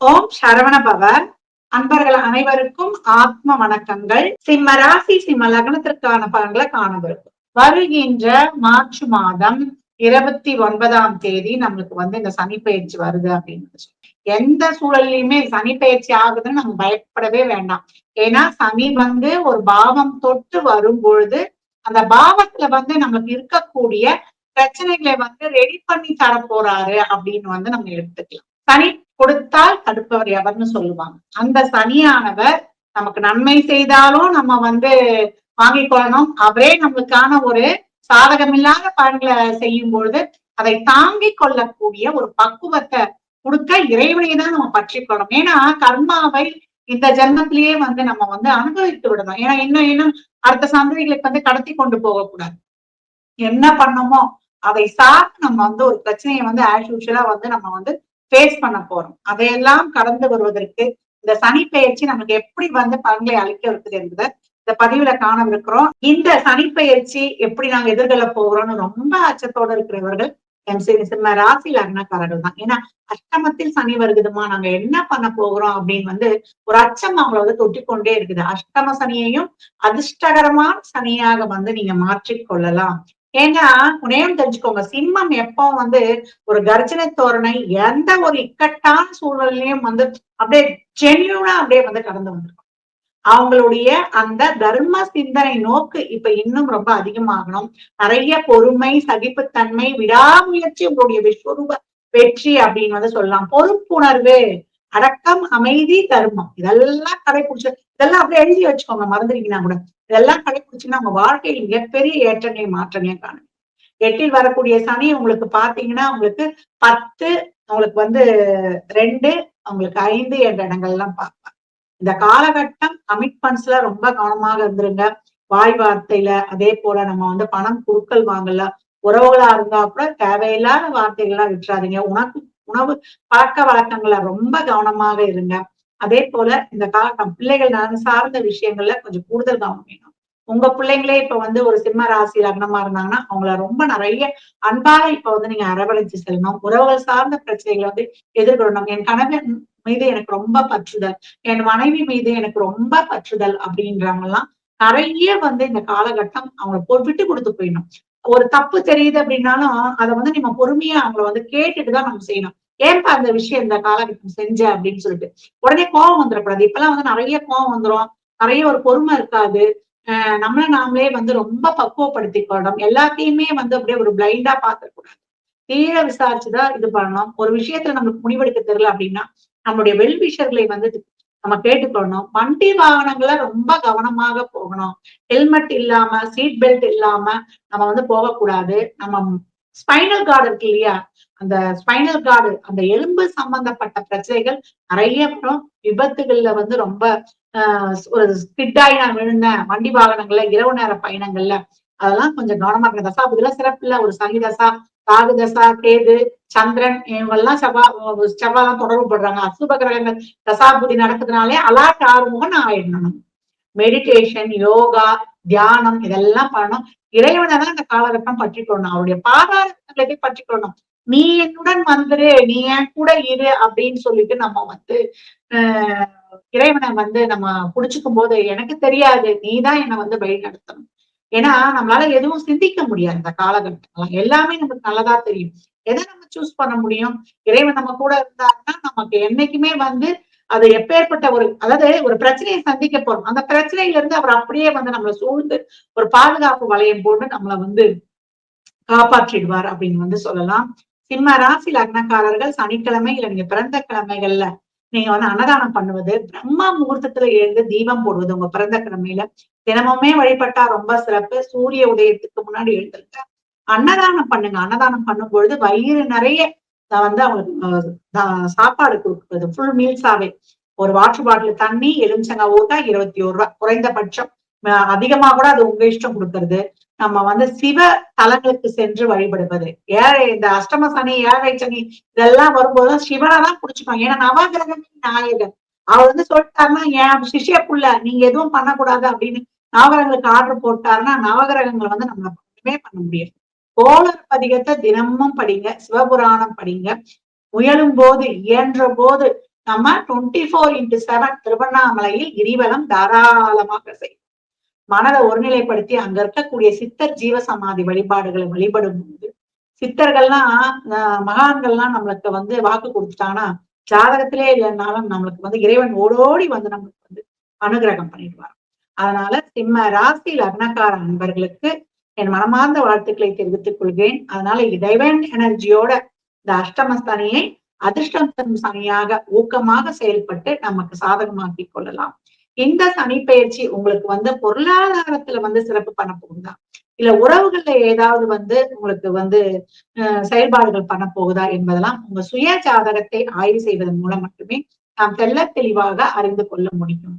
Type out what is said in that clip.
ஓம் சரவணபவர் அன்பர்கள் அனைவருக்கும் ஆத்ம வணக்கங்கள். சிம்ம ராசி சிம்ம லக்னத்திற்கான பலன்களை காணவிருக்கும் வருகின்ற மார்ச் மாதம் இருபத்தி ஒன்பதாம் தேதி நம்மளுக்கு வந்து இந்த சனி பயிற்சி வருது அப்படின்னு எந்த சூழல்லையுமே சனி பயிற்சி ஆகுதுன்னு நம்ம பயப்படவே வேண்டாம். ஏன்னா சனி வந்து ஒரு பாவம் தொட்டு வரும் பொழுது அந்த பாவத்துல வந்து நமக்கு இருக்கக்கூடிய பிரச்சனைகளை வந்து ரெடி பண்ணி தர போறாரு அப்படின்னு வந்து நம்ம எடுத்துக்கலாம். சனி கொடுத்தால் தடுப்பவர் எவர்னு சொல்லுவாங்க. அந்த சனியானவர் நமக்கு நன்மை செய்தாலும் நம்ம வந்து வாங்கிக் கொள்ளணும். அவரே நம்மளுக்கான ஒரு சாதகமில்லாத பலன்களை செய்யும் பொழுது அதை தாங்கிக் கொள்ளக்கூடிய ஒரு பக்குவத்தை கொடுக்க இறைவனை தான் நம்ம பற்றிக்கொள்ளணும் ஏன்னா கர்மாவை இந்த ஜென்மத்திலேயே வந்து நம்ம வந்து அனுபவித்து விடணும். ஏன்னா இன்னும் இன்னும் அடுத்த சந்ததிகளுக்கு வந்து கடத்தி கொண்டு போகக்கூடாது. என்ன பண்ணமோ அதை சார்ந்து நம்ம வந்து ஒரு பிரச்சனையை வந்து ஆஸ் யூஷுவலா வந்து நம்ம வந்து ஃபேஸ் பண்ண போறோம். அதையெல்லாம் கடந்து வருவதற்கு இந்த சனி பயிற்சி நமக்கு எப்படி வந்து பலன்களை அளிக்க இருக்குது என்பதை இந்த பதிவுல காணவிருக்கிறோம். இந்த சனி பயிற்சி எப்படி நாங்க எதிர்கொள்ள போகிறோம்னு ரொம்ப அச்சத்தோட இருக்கிறவர்கள் சிம்ம ராசி லக்னக்காரர்கள் தான். ஏன்னா அஷ்டமத்தில் சனி வருகுதுமா நாங்க என்ன பண்ண போகிறோம் அப்படின்னு வந்து ஒரு அச்சம் அவங்கள வந்து தொட்டிக்கொண்டே இருக்குது. அஷ்டம சனியையும் அதிர்ஷ்டகரமான சனியாக வந்து நீங்க மாற்றிக்கொள்ளலாம். ஏன்னா உனையும் தெரிஞ்சுக்கோங்க சிம்மம் எப்போ வந்து ஒரு கர்ஜனை தோரணை எந்த ஒரு இக்கட்டான சூழ்நிலையும் வந்து அப்படியே ஜென்யூனா அப்படியே வந்து கடந்து வந்திருக்கும் அவங்களுடைய அந்த தர்ம சிந்தனை நோக்கு இப்ப இன்னும் ரொம்ப அதிகமாகணும். நிறைய பொறுமை சகிப்புத்தன்மை விடாமுயற்சி உங்களுடைய விஸ்வரூப வெற்றி அப்படின்னு வந்து சொல்லலாம். பொறுப்புணர்வு. அடக்கம் அமைதி தர்மம். இதெல்லாம் கடைபிடிச்ச இதெல்லாம் அப்படியே எழுதி வச்சுக்கோங்க மறந்துருக்கீங்கன்னா கூட. இதெல்லாம் கடைபிடிச்சுன்னா உங்க வாழ்க்கையில் மிகப்பெரிய ஏற்றங்களை மாற்றமே காணும். எட்டில் வரக்கூடிய சனி உங்களுக்கு பாத்தீங்கன்னா உங்களுக்கு பத்து உங்களுக்கு வந்து ரெண்டு உங்களுக்கு ஐந்து என்ற இடங்கள்லாம் பார்ப்பாங்க இந்த காலகட்டம் கமிட்மெண்ட்ஸ்ல ரொம்ப கவனமாக இருந்துருங்க. வாய் வார்த்தையில அதே போல நம்ம வந்து பணம் குடுக்கல் வாங்கல உறவுகளா இருந்தா கூட தேவையில்லாத வார்த்தைகள்லாம் விட்டுறாதீங்க. உனக்கு உணவு பழக்க வழக்கங்களை ரொம்ப கவனமாக இருங்க. அதே போல இந்த காலகம் பிள்ளைகள் நலன் சார்ந்த விஷயங்கள்ல கொஞ்சம் கூடுதல் கவனம் வேணும். உங்க பிள்ளைங்களே இப்ப வந்து ஒரு சிம்ம ராசி லக்னமா இருந்தாங்கன்னா அவங்கள ரொம்ப நிறைய அன்பாக இப்ப வந்து நீங்க அரவணைச்சு செல்லணும். உறவுகள் சார்ந்த பிரச்சனைகளை வந்து எதிர்கொள்ளணும். என் கணவன் மீது எனக்கு ரொம்ப பற்றுதல். என் மனைவி மீது எனக்கு ரொம்ப பற்றுதல் அப்படின்றவங்க எல்லாம் நிறைய வந்து இந்த காலகட்டம் அவங்களை விட்டு கொடுத்து போயிடணும். ஒரு தப்பு தெரியுது அப்படின்னாலும் அதை வந்து நம்ம பொறுமையா அவங்கள வந்து கேட்டுட்டுதான் நம்ம செய்யணும். ஏன்பா அந்த விஷயம் இந்த காலகட்டம் செஞ்ச அப்படின்னு சொல்லிட்டு. உடனே கோபம் வந்துடக்கூடாது. இப்பெல்லாம் வந்து நிறைய கோபம் வந்துடும் நிறைய ஒரு பொறுமை இருக்காது. ஆஹ் நம்மள நாமளே வந்து ரொம்ப பக்குவப்படுத்திக்கணும் எல்லாத்தையுமே வந்து அப்படியே ஒரு பிளைண்டா பாத்துக்கூடாது தீர விசாரிச்சுதான் இது பண்ணணும். ஒரு விஷயத்துல நம்மளுக்கு முடிவெடுக்க தெரியல அப்படின்னா நம்மளுடைய வெல்விஷர்களை வந்து நம்ம கேட்டுக்கணும் வண்டி வாகனங்களை ரொம்ப கவனமாக போகணும். ஹெல்மெட் இல்லாம சீட் பெல்ட் இல்லாம நம்ம வந்து போகக்கூடாது. நம்ம ஸ்பைனல் கார்டு இருக்கு இல்லையா? அந்த ஸ்பைனல் கார்டு அந்த எலும்பு சம்பந்தப்பட்ட பிரச்சனைகள் நிறைய வரும். விபத்துகள்ல வந்து ரொம்ப ஆஹ் ஒரு ஸ்கிட்டாகி நான் விழுந்தேன். வண்டி வாகனங்கள்ல இரவு நேர பயணங்கள்ல அதெல்லாம் கொஞ்சம் கவனமா இருக்க தசா புதில சிறப்புல ஒரு சனி தசா ராகு தசா கேது சந்திரன் இவங்கெல்லாம் செவ்வாய் செவ்வாய்லாம் தொடர்பு படுறாங்க. அசுப கிரகங்கள் தசாபுதி நடக்கிறதுனாலே அலாட் ஆறுமுகம் ஆயிடணும் மெடிடேஷன் யோகா தியானம் இதெல்லாம் பண்ணணும். இறைவனை தான் இந்த காலகட்டம் பற்றிக்கொள்ளணும். அவருடைய பாதாரத்தை பற்றிக்கொள்ளணும். நீ என்னுடன் வந்துரு நீ என் கூட இரு அப்படின்னு சொல்லிட்டு நம்ம வந்து ஆஹ் இறைவனை வந்து நம்ம புடிச்சுக்கும் போது எனக்கு தெரியாது. நீ தான் என்னை வந்து வழி நடத்தணும் ஏன்னா நம்மளால எதுவும் சிந்திக்க முடியாது இந்த காலகட்டம் எல்லாமே நமக்கு நல்லதா தெரியும். எதை நம்ம சூஸ் பண்ண முடியும்? இறைவன் நம்ம கூட இருந்தாருன்னா நமக்கு என்னைக்குமே வந்து அது எப்பேற்பட்ட ஒரு அதாவது ஒரு பிரச்சனையை சந்திக்க போறோம். அந்த பிரச்சனையில இருந்து அவர் அப்படியே வந்து நம்மளை சூழ்ந்து ஒரு பாதுகாப்பு வளையம் போட்டு நம்மளை வந்து காப்பாற்றிடுவார் அப்படின்னு வந்து சொல்லலாம். சிம்ம ராசி லக்னக்காரர்கள் சனிக்கிழமை இல்ல நீங்க பிறந்த கிழமைகள்ல நீங்க வந்து அன்னதானம் பண்ணுவது பிரம்ம முகூர்த்தத்துல எழுந்து தீபம் போடுவது உங்க பிறந்த கிழமையில தினமுமே வழிபட்டா ரொம்ப சிறப்பு. சூரிய உதயத்துக்கு முன்னாடி எழுந்திருக்க அன்னதானம் பண்ணுங்க. அன்னதானம் பண்ணும் பொழுது வயிறு நிறைய வந்து அவங்களுக்கு சாப்பாடு கொடுக்குறது. ஃபுல் மீல்ஸாவே ஒரு வாட்டர் பாட்டில் தண்ணி எலுமிச்சங்க ஊத்தா இருபத்தி ஒரு ரூபா. குறைந்தபட்சம். அதிகமா கூட அது உங்க இஷ்டம் கொடுக்கறது. நம்ம வந்து சிவ தலங்களுக்கு சென்று வழிபடுவது. ஏழை இந்த அஷ்டம சனி ஏழை சனி இதெல்லாம் வரும்போது சிவனை தான் புடிச்சுப்பாங்க. ஏன்னா நவகிரகம் நாயகன். அவர் வந்து சொல்லிட்டாருன்னா என் சிஷிய புள்ள நீங்க எதுவும் பண்ணக்கூடாது அப்படின்னு நவகிரகங்களுக்கு ஆர்டர் போட்டாருன்னா நவகிரகங்களை வந்து நம்ம ஒண்ணுமே பண்ண முடியாது. கோளர் பதிகத்தை தினமும் படிங்க சிவபுராணம் படிங்க. முயலும் போது இயன்ற போது நம்ம டுவெண்ட்டி ஃபோர் இன்டு செவன் திருவண்ணாமலையில் கிரிவலம் தாராளமாக செய்யும் மனதை ஒருநிலைப்படுத்தி அங்க இருக்கக்கூடிய சித்தர் ஜீவசமாதி வழிபாடுகளை வழிபடும் போது சித்தர்கள்லாம் மகான்கள்லாம் நம்மளுக்கு வந்து வாக்கு கொடுத்துட்டாங்கன்னா ஜாதகத்திலே இல்லைன்னாலும் நம்மளுக்கு வந்து இறைவன் ஓடோடி வந்து நம்மளுக்கு வந்து அனுகிரகம் பண்ணிடுவார் அதனால சிம்ம ராசி லக்னக்கார நண்பர்களுக்கு என் மனமார்ந்த வாழ்த்துக்களை தெரிவித்துக் கொள்கிறேன். அதனால இறைவன் எனர்ஜியோட இந்த அஷ்டம சனியை அதிர்ஷ்டம் சனியாக ஊக்கமாக செயல்பட்டு நமக்கு சாதகமாக்கி கொள்ளலாம். இந்த சனி பயிற்சி உங்களுக்கு வந்து பொருளாதாரத்துல வந்து சிறப்பு பண்ண போகுதா? இல்ல உறவுகள்ல ஏதாவது வந்து உங்களுக்கு வந்து செயல்பாடுகள் பண்ண போகுதா என்பதெல்லாம் உங்க சுய ஜாதகத்தை ஆய்வு செய்வதன் மூலம் மட்டுமே நாம் தெல்ல தெளிவாக அறிந்து கொள்ள முடியும்.